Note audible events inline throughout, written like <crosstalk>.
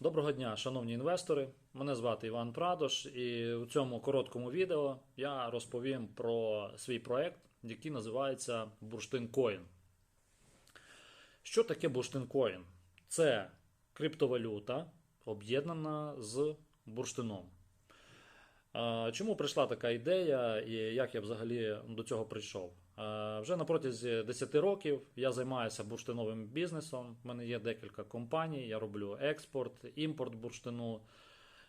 Доброго дня, шановні інвестори. Мене звати Іван Прадош, і у цьому короткому відео я розповім про свій проект, який називається Бурштин Коін. Що таке Бурштин Коін? Це криптовалюта, об'єднана з бурштином. Чому прийшла така ідея і як я взагалі до цього прийшов? А, Вже на протязі 10 років я займаюся бурштиновим бізнесом. У мене є декілька компаній, я роблю експорт, імпорт бурштину.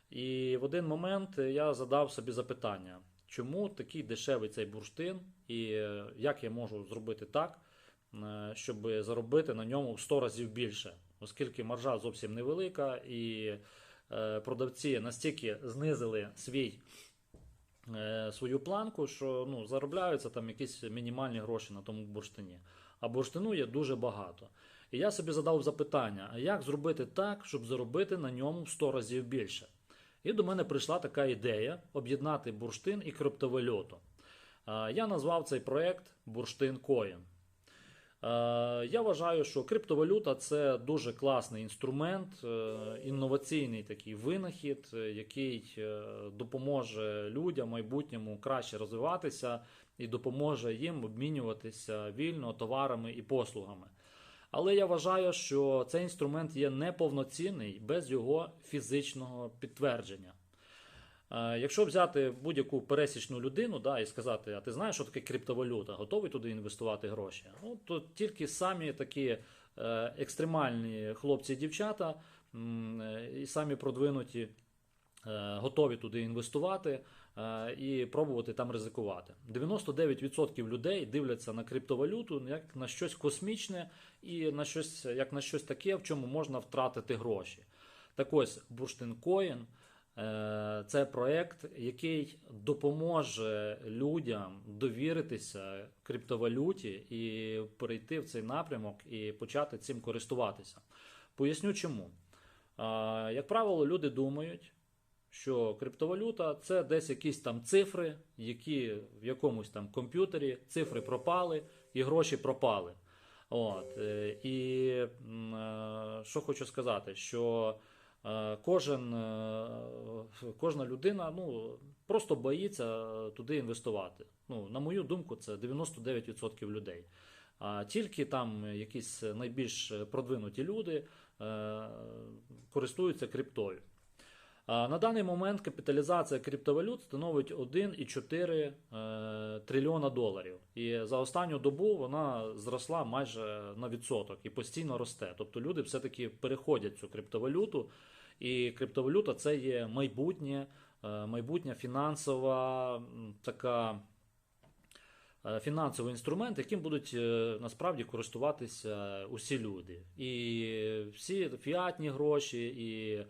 І в один момент я задав собі запитання, чому такий дешевий цей бурштин, і е, як я можу зробити так, е, щоб заробити на ньому в 100 разів більше, оскільки маржа зовсім невелика, і е, продавці настільки знизили свій е, свою планку, що ну, заробляються там якісь мінімальні гроші на тому бурштині. А бурштину є дуже багато. І я собі задав запитання: як зробити так, щоб заробити на ньому в 100 разів більше? І до мене прийшла така ідея об'єднати бурштин і криптовалюту. Е, Я назвав цей проект Бурштин Коін. Е, Я вважаю, що криптовалюта це дуже класний інструмент, е, інноваційний такий винахід, е, який допоможе людям майбутньому краще розвиватися і допоможе їм обмінюватися вільно товарами і послугами. Але я вважаю, що цей інструмент є неповноцінний без його фізичного підтвердження. Е, Якщо взяти будь-яку пересічну людину да, і сказати, а ти знаєш, що таке криптовалюта, готовий туди інвестувати гроші? Ну, то тільки самі такі е, екстремальні хлопці і дівчата е, і самі продвинуті готові туди інвестувати і пробувати там ризикувати. 99% людей дивляться на криптовалюту як на щось космічне і на щось, як на щось таке, в чому можна втратити гроші. Так ось Бурштин Коін Е, Це проект, який допоможе людям довіритися криптовалюті і перейти в цей напрямок і почати цим користуватися. Поясню чому. Е, Як правило, люди думають, що криптовалюта це десь якісь там цифри, які в якомусь там комп'ютері цифри пропали і гроші пропали. От, е, і е, що хочу сказати, що е, кожен, е, кожна людина ну, просто боїться туди інвестувати. Ну, на мою думку, це 99% людей. А тільки там якісь найбільш продвинуті люди е, користуються криптою. На даний момент капіталізація криптовалют становить 1,4 е, трильйона доларів. І за останню добу вона зросла майже на відсоток і постійно росте. Тобто люди все-таки переходять цю криптовалюту. І криптовалюта це є майбутнє, е, майбутня фінансова така. е, Фінансовий інструмент, яким будуть е, насправді користуватися усі люди. І всі фіатні гроші, і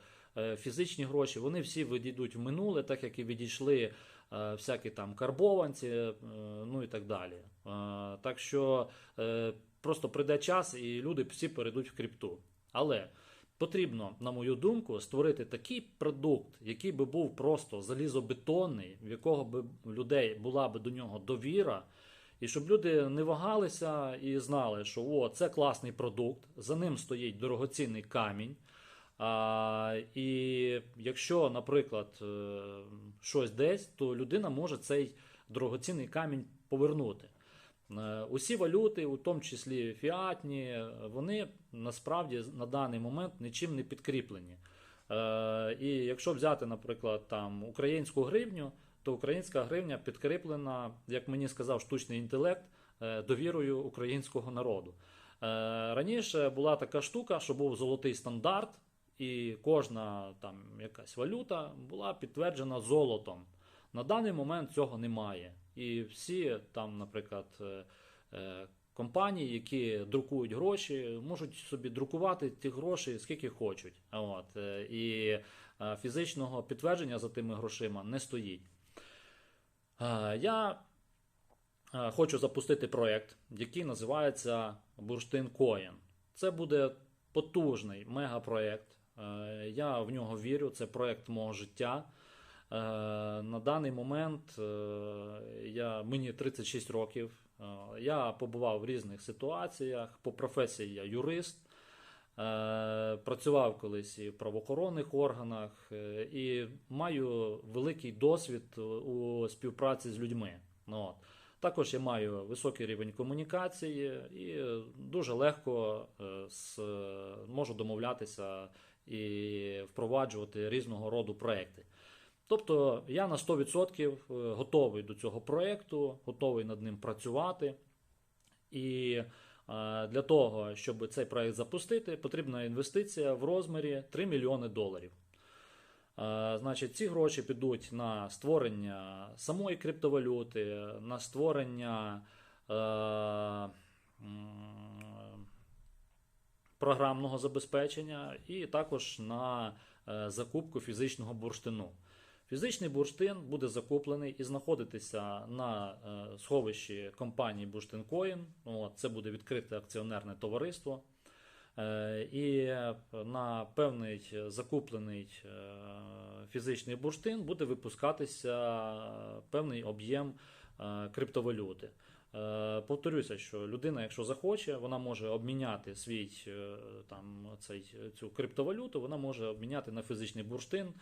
фізичні гроші, вони всі відійдуть в минуле, так як і відійшли всякі там карбованці, ну і так далі. Так що просто прийде час, і люди всі перейдуть в крипту. Але потрібно, на мою думку, створити такий продукт, який би був просто залізобетонний, в якого в людей була би до нього довіра. І щоб люди не вагалися і знали, що о, це класний продукт, за ним стоїть дорогоцінний камінь. А, і якщо, наприклад, е, щось десь, то людина може цей дорогоцінний камінь повернути. Е, Усі валюти, у тому числі фіатні, вони насправді на даний момент нічим не підкріплені. Е, І якщо взяти, наприклад, там українську гривню, то українська гривня підкріплена, як мені сказав штучний інтелект, е, довірою українського народу. Раніше була така штука, що був золотий стандарт, і кожна там якась валюта була підтверджена золотом. На даний момент цього немає. І всі там, наприклад, е, е, компанії, які друкують гроші, можуть собі друкувати ті гроші скільки хочуть. От, е, і фізичного підтвердження за тими грошима не стоїть. Я хочу запустити проєкт, який називається Бурштин Коін. Це буде потужний мегапроєкт. Я в нього вірю, це проєкт мого життя. Е, На даний момент е, я, мені 36 років. Е, Я побував в різних ситуаціях. По професії я юрист. Працював колись і в правоохоронних органах, і маю великий досвід у співпраці з людьми. Ну, от. Також я маю високий рівень комунікації і дуже легко можу домовлятися і впроваджувати різного роду проекти. Тобто я на 100% готовий до цього проєкту, готовий над ним працювати. І е, для того, щоб цей проєкт запустити, потрібна інвестиція в розмірі 3 мільйони доларів. Е, Значить, ці гроші підуть на створення самої криптовалюти, на створення е, програмного забезпечення і також на е, закупку фізичного бурштину. Фізичний бурштин буде закуплений і знаходитися на е, сховищі компанії Бурштинкоін. Це буде відкрите акціонерне товариство. Е, І на певний закуплений е, фізичний бурштин буде випускатися певний об'єм е, криптовалюти. Е, Повторюся, що людина, якщо захоче, вона може обміняти свій е, там цей, цю криптовалюту, вона може обміняти на фізичний бурштин.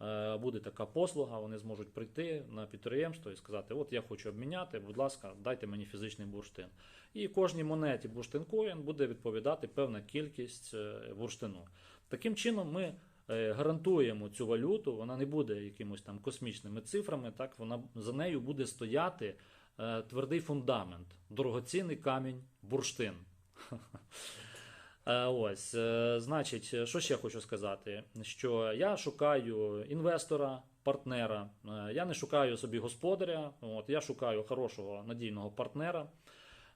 Е, Буде така послуга, вони зможуть прийти на підприємство і сказати: От я хочу обміняти, будь ласка, дайте мені фізичний бурштин. І кожній монеті бурштинкоін буде відповідати певна кількість бурштину. Таким чином, ми гарантуємо цю валюту, вона не буде якимось там космічними цифрами. Так вона за нею буде стояти твердий фундамент, дорогоцінний камінь, бурштин. <laughs> Е, Ось, е, значить, що ще хочу сказати? Що я шукаю інвестора, партнера. Е, Я не шукаю собі господаря. От, я шукаю хорошого надійного партнера.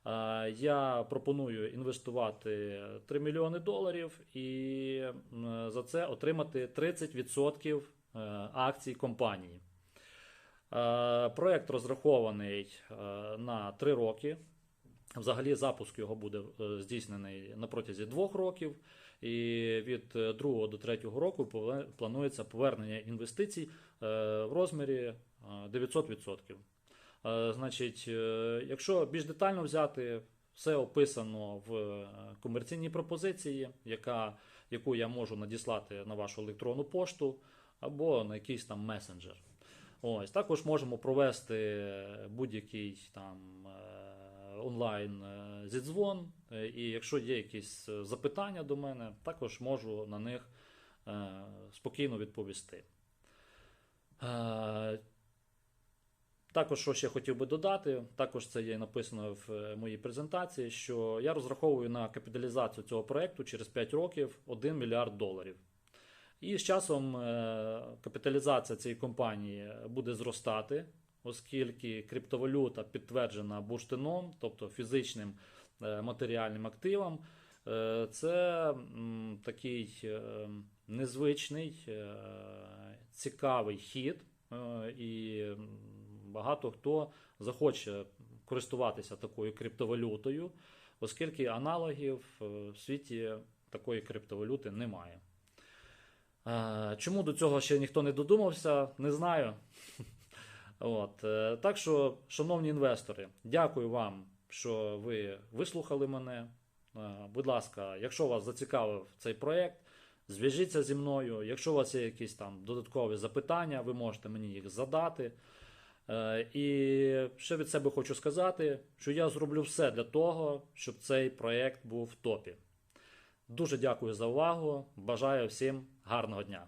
Е, Я пропоную інвестувати 3 мільйони доларів і за це отримати 30% е, акцій компанії. Е, Проект розрахований е, на 3 роки. Взагалі, запуск його буде е, здійснений на протязі двох років, і від е, другого до третього року планується повернення інвестицій в розмірі е, 900%. Е, Значить, якщо більш детально взяти, все описано в комерційній пропозиції, яка, яку я можу надіслати на вашу електронну пошту або на якийсь там месенджер. Ось також можемо провести будь-який там е, онлайн е, зідзвон. Е, І якщо є якісь запитання до мене, також можу на них спокійно відповісти. Також, що ще хотів би додати, також це є написано в моїй презентації, що я розраховую на капіталізацію цього проекту через 5 років 1 мільярд доларів. І з часом е, капіталізація цієї компанії буде зростати, оскільки криптовалюта підтверджена бурштином, тобто фізичним е, матеріальним активом. Е, Це такий незвичний, цікавий хід, і багато хто захоче користуватися такою криптовалютою, оскільки аналогів в світі такої криптовалюти немає. Е, Чому до цього ще ніхто не додумався, не знаю. <laughs> От. е, Так що, шановні інвестори, дякую вам, що ви вислухали мене. Е, Будь ласка, якщо вас зацікавив цей проєкт, зв'яжіться зі мною. Якщо у вас є якісь там додаткові запитання, ви можете мені їх задати. І ще від себе хочу сказати, що я зроблю все для того, щоб цей проєкт був в топі. Дуже дякую за увагу. Бажаю всім гарного дня.